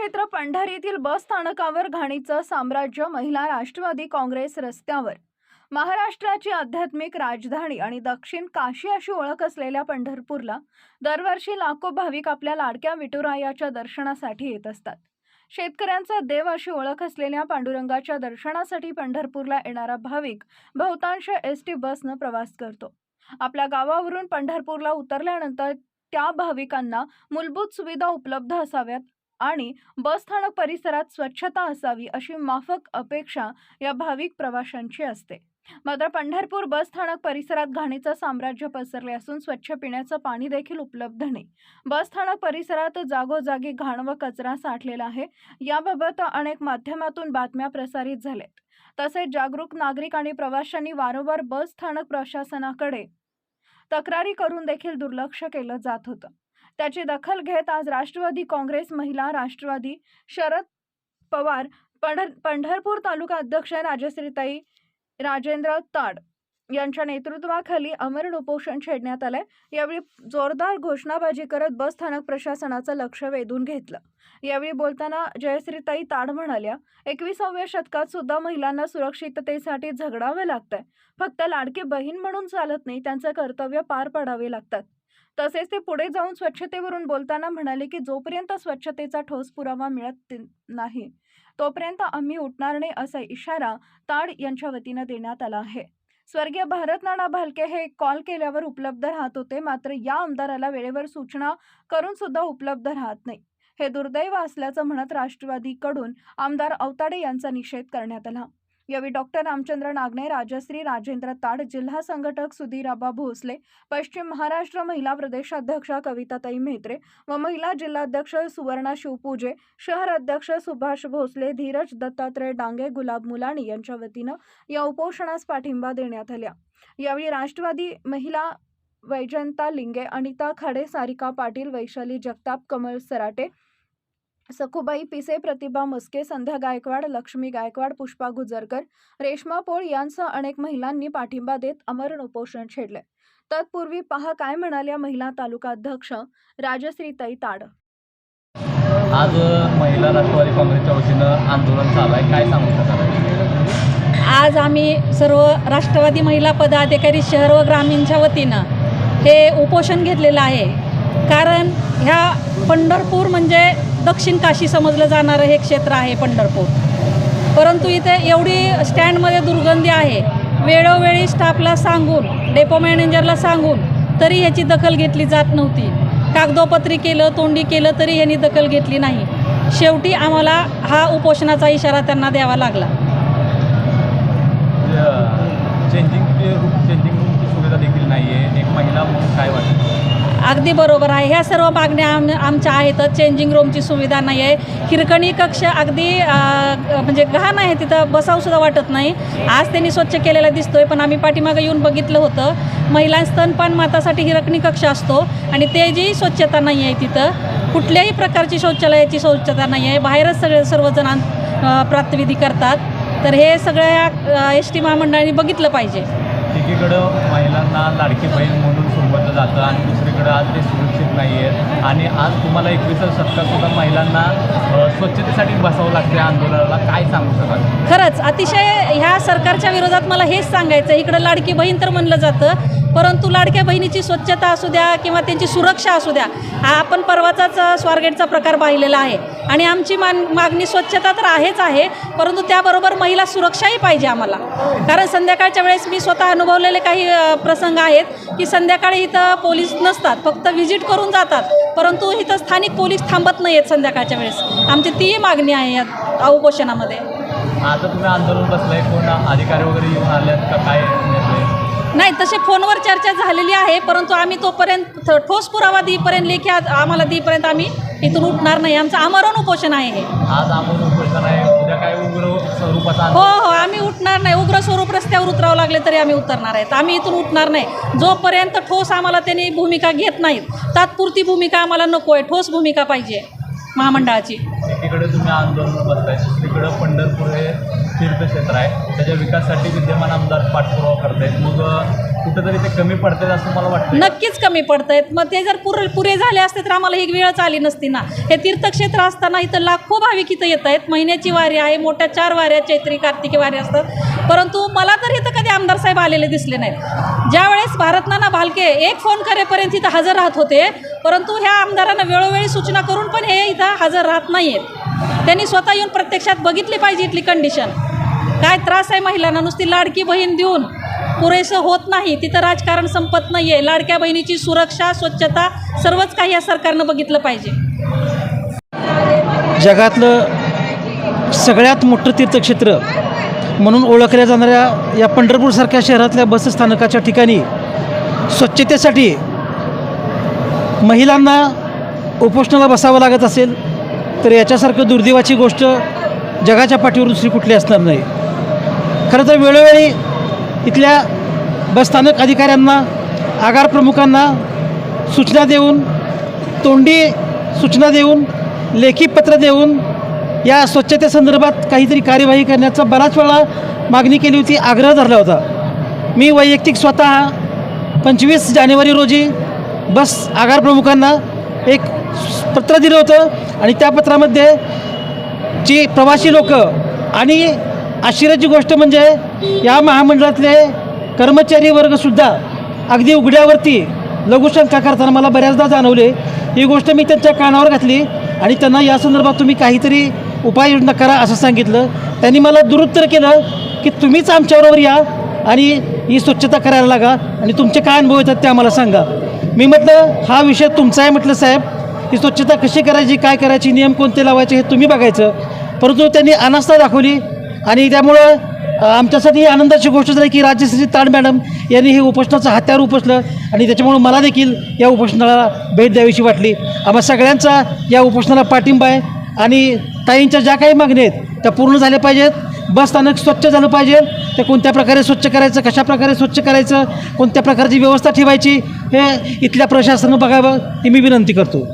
क्षेत्र पंढरीतील बस स्थानकावर घाणीचं साम्राज्य महिला राष्ट्रवादी काँग्रेस रस्त्यावर. महाराष्ट्राची आध्यात्मिक राजधानी आणि दक्षिण काशी अशी ओळख असलेल्या पंढरपूरला दरवर्षी लाखो भाविक आपल्या लाडक्या विठुरायाच्या दर्शनासाठी येत असतात. शेतकऱ्यांचा देव अशी ओळख असलेल्या पांडुरंगाच्या दर्शनासाठी पंढरपूरला येणारा भाविक बहुतांश एस टी बसनं प्रवास करतो. आपल्या गावावरून पंढरपूरला उतरल्यानंतर त्या भाविकांना मूलभूत सुविधा उपलब्ध असाव्यात आणि बसस्थानक परिसरात स्वच्छता असावी अशी माफक अपेक्षा या भाविक प्रवाशांची असते. मात्र पंढरपूर बसस्थानक परिसरात घाणीचं साम्राज्य पसरले असून स्वच्छ पिण्याचं पाणी देखील उपलब्ध नाही. बसस्थानक परिसरात जागोजागी घाण व कचरा साठलेला आहे. याबाबत अनेक माध्यमातून बातम्या प्रसारित झाल्यात तसेच जागरूक नागरिक आणि प्रवाशांनी वारंवार बस स्थानक प्रशासनाकडे तक्रारी करून देखील दुर्लक्ष केलं जात होतं. त्याची दखल घेत आज राष्ट्रवादी काँग्रेस महिला राष्ट्रवादी शरद पवार पंढर पंढरपूर तालुका अध्यक्ष राजश्रीताई राजेंद्र ताड यांच्या नेतृत्वाखाली अमरण उपोषण छेडण्यात आलंय. यावेळी जोरदार घोषणाबाजी करत बस स्थानक प्रशासनाचं लक्ष वेधून घेतलं. यावेळी बोलताना जयश्रीताई ताड म्हणाल्या एकविसाव्या शतकात सुद्धा महिलांना सुरक्षिततेसाठी झगडावे लागतंय. फक्त लाडकी बहीण म्हणून चालत नाही त्यांचं कर्तव्य पार पाडावे लागतात. तसेच ते पुढे जाऊन स्वच्छतेवरून बोलताना म्हणाले की जोपर्यंत स्वच्छतेचा ठोस पुरावा मिळत नाही तोपर्यंत आम्ही उठणार नाही असा इशारा ताड यांच्या वतीनं देण्यात आला आहे. स्वर्गीय भारत नाना भालके हे कॉल केल्यावर उपलब्ध राहत होते मात्र या आमदाराला वेळेवर सूचना करून सुद्धा उपलब्ध राहत नाही. हे दुर्दैव असल्याचं म्हणत राष्ट्रवादीकडून आमदार अवताडे यांचा निषेध करण्यात आला. यावेळी डॉक्टर रामचंद्र नागणे राजश्री राजेंद्र ताड जिल्हा संघटक सुधीराबा भोसले पश्चिम महाराष्ट्र महिला प्रदेशाध्यक्षा कविताताई म्हेत्रे व महिला जिल्हाध्यक्ष सुवर्णा शिवपूजे शहर अध्यक्ष सुभाष भोसले धीरज दत्तात्रय डांगे गुलाब मुलाणी यांच्या वतीनं या उपोषणास पाठिंबा देण्यात आल्या यावेळी राष्ट्रवादी महिला वैजंता लिंगे अनिता खाडे सारिका पाटील वैशाली जगताप कमल सराटे सखुबाई पिसे प्रतिभा मस्के संध्या गायकवाड लक्ष्मी गायकवाड पुष्पा गुजरकर रेश्मा पोळ यांसह अनेक महिलांनी पाठिंबा देत अमरण उपोषण छेडले. तत्पूर्वी पहा काय म्हणाल्या महिला तालुका अध्यक्ष राजश्रीताई ताड. आज महिला राष्ट्रवादी काँग्रेसच्या वतीनं आंदोलन चालू आहे काय सांगू शकाल? आज आम्ही सर्व राष्ट्रवादी महिला पदाधिकारी शहर व ग्रामीणच्या वतीनं हे उपोषण घेतलेलं आहे. कारण ह्या पंढरपूर म्हणजे दक्षिण काशी समजलं जाणारं हे क्षेत्र आहे पंढरपूर. परंतु इथे एवढी स्टँडमध्ये दुर्गंधी आहे वेळोवेळी स्टाफला सांगून डेपो मॅनेजरला सांगून तरी ह्याची दखल घेतली जात नव्हती. कागदोपत्री केलं तोंडी केलं तरी ह्यांनी दखल घेतली नाही. शेवटी आम्हाला हा उपोषणाचा इशारा त्यांना द्यावा लागला. चेंजिंग रूम चेंजिंग रूमची सुविधा देखील नाही आहे एक महिला म्हणून काय अगदी बरोबर आहे. ह्या सर्व मागण्या आम आमच्या आहेत. चेंजिंग रूमची सुविधा नाही आहे हिरकणी कक्ष अगदी म्हणजे घाण आहे तिथं. बसावंसुद्धा वाटत नाही. आज त्यांनी स्वच्छ केलेला दिसतोय पण आम्ही पाठीमागं येऊन बघितलं होतं. महिला स्तनपान मातासाठी हिरकणी कक्ष असतो आणि ते जी स्वच्छता नाही आहे तिथं कुठल्याही प्रकारची शौचालयाची स्वच्छता नाही आहे बाहेरच सगळे सर्वजण प्रातविधी करतात. तर हे सगळ्या एस टी महामंडळाने बघितलं पाहिजे. एकीकडं महिलांना लाडकी बहीण म्हणून सोबतलं जातं आणि दुसरीकडं आज ते सुरक्षित नाही आहे आणि आज तुम्हाला एकविसाव्या शतकातसुद्धा महिलांना स्वच्छतेसाठी बसावं लागते आंदोलनाला. काय सांगू शकाल? खरंच अतिशय ह्या सरकारच्या विरोधात मला हेच सांगायचं आहे इकडं लाडकी बहीण तर म्हणलं जातं परंतु लाडक्या बहिणीची स्वच्छता असू द्या किंवा त्यांची सुरक्षा असू द्या हा आपण परवाचाच स्वारगेटचा प्रकार पाहिलेला आहे. आणि आमची मान मागणी स्वच्छता तर आहेच आहे परंतु त्याबरोबर महिला सुरक्षाही पाहिजे आम्हाला. कारण संध्याकाळच्या वेळेस मी स्वतः अनुभवलेले काही प्रसंग आहेत की संध्याकाळी इथं पोलीस नसतात फक्त व्हिजिट करून जातात. परंतु इथं स्थानिक पोलीस थांबत नाही आहेत संध्याकाळच्या वेळेस. आमची तीही मागणी आहे या उपोषणामध्ये. आता तुम्ही आंदोलन बसलंय कोण अधिकारी वगैरे येऊन आल्यात का? काय नाही तसे फोनवर चर्चा झालेली आहे परंतु आम्ही तोपर्यंत ठोस पुरावा देईपर्यंत लेखी आज आम्हाला देईपर्यंत आम्ही इथून उठणार नाही. आमचं आमरण उपोषण आहे हे. आज उपोषण आहे. उद्या काय उग्र स्वरूपाचा हो हो आम्ही उठणार नाही. उग्र स्वरूप रस्त्यावर उतरावं लागले तरी आम्ही उतरणार आहेत. आम्ही इथून उठणार नाही. जोपर्यंत ठोस आम्हाला त्यांनी भूमिका घेत नाहीत तात्पुरती भूमिका आम्हाला नको आहे ठोस भूमिका पाहिजे महामंडळाची. तिकडे तुम्ही आंदोलन बसताय. तिकडं पंढरपूर हे तीर्थक्षेत्र आहे. त्याच्या विकासासाठी विद्यमान आमदार पाठपुरावा करतायत. मग कुठेतरी ते कमी पडतात असं मला वाटतं नक्कीच कमी पडत आहेत मग ते जर पुरे पुरे झाले असते तर आम्हाला ही वेळच आली नसती ना. हे तीर्थक्षेत्र असताना इथं लाखो भाविक इथं येत आहेत महिन्याची वारी आहे मोठ्या चार वाऱ्या चैत्री कार्तिकी वारी असतात. परंतु मला तर इथं कधी आमदार साहेब आलेले दिसले नाहीत. ज्यावेळेस भारतनाना भालके एक फोन करेपर्यंत इथं हजर राहत होते परंतु ह्या आमदारांना वेळोवेळी सूचना करून पण हे इथं हजर राहत नाही आहेत त्यांनी स्वतः येऊन प्रत्यक्षात बघितली पाहिजे इथली कंडिशन काय त्रास आहे महिलांना नुसती लाडकी बहीण देऊन पुरेसं होत नाही तिथं राजकारण संपत नाही आहे लाडक्या बहिणीची सुरक्षा स्वच्छता सर्वच काही या सरकारनं बघितलं पाहिजे. जगातलं सगळ्यात मोठं तीर्थक्षेत्र म्हणून ओळखल्या जाणाऱ्या या पंढरपूरसारख्या शहरातल्या बसस्थानकाच्या ठिकाणी स्वच्छतेसाठी महिलांना उपोषणाला बसावं लागत असेल तर याच्यासारखं दुर्दैवाची गोष्ट जगाच्या पाठीवर दुसरी कुठली असणार नाही. खरं तर वेळोवेळी इथल्या बसस्थानक अधिकाऱ्यांना आगार प्रमुखांना सूचना देऊन तोंडी सूचना देऊन लेखी पत्र देऊन या स्वच्छतेसंदर्भात काहीतरी कार्यवाही करण्याचा बराच वेळा मागणी केली होती आग्रह धरला होता. मी वैयक्तिक स्वतः पंचवीस जानेवारी रोजी बस आगार प्रमुखांना एक पत्र दिलं होतं आणि त्या पत्रामध्ये जी प्रवासी लोक आणि आश्चर्याची गोष्ट म्हणजे या महामंडळातले कर्मचारी वर्गसुद्धा अगदी उघड्यावरती लघुशंका करताना मला बऱ्याचदा जाणवले. ही गोष्ट मी त्यांच्या कानावर घातली आणि त्यांना या संदर्भात तुम्ही काहीतरी उपाययोजना करा असं सांगितलं. त्यांनी मला दुरुत्तर केलं की तुम्हीच आमच्याबरोबर या आणि ही स्वच्छता करायला लागा आणि तुमचे काय अनुभव येतात ते आम्हाला सांगा. मी म्हटलं हा विषय तुमचा आहे म्हटलं साहेब. ही स्वच्छता कशी करायची काय करायची नियम कोणते लावायचे हे तुम्ही बघायचं. परंतु त्यांनी अनास्था दाखवली आणि त्यामुळं आमच्यासाठी ही आनंदाची गोष्ट झाली की राज्यश्री ताड मॅडम यांनी हे उपोषणाचं हत्यार उपसलं आणि त्याच्यामुळं मला देखील या उपोषणाला भेट द्यावीशी वाटली. आम्हा सगळ्यांचा या उपोषणाला पाठिंबा आहे. आणि ताईंच्या ज्या काही मागण्या आहेत त्या पूर्ण झाल्या पाहिजेत. बस स्थानक स्वच्छ झालं पाहिजे. ते कोणत्या प्रकारे स्वच्छ करायचं कशा प्रकारे स्वच्छ करायचं कोणत्या प्रकारची व्यवस्था ठेवायची हे इथल्या प्रशासनानं बघावं ही मी विनंती करतो.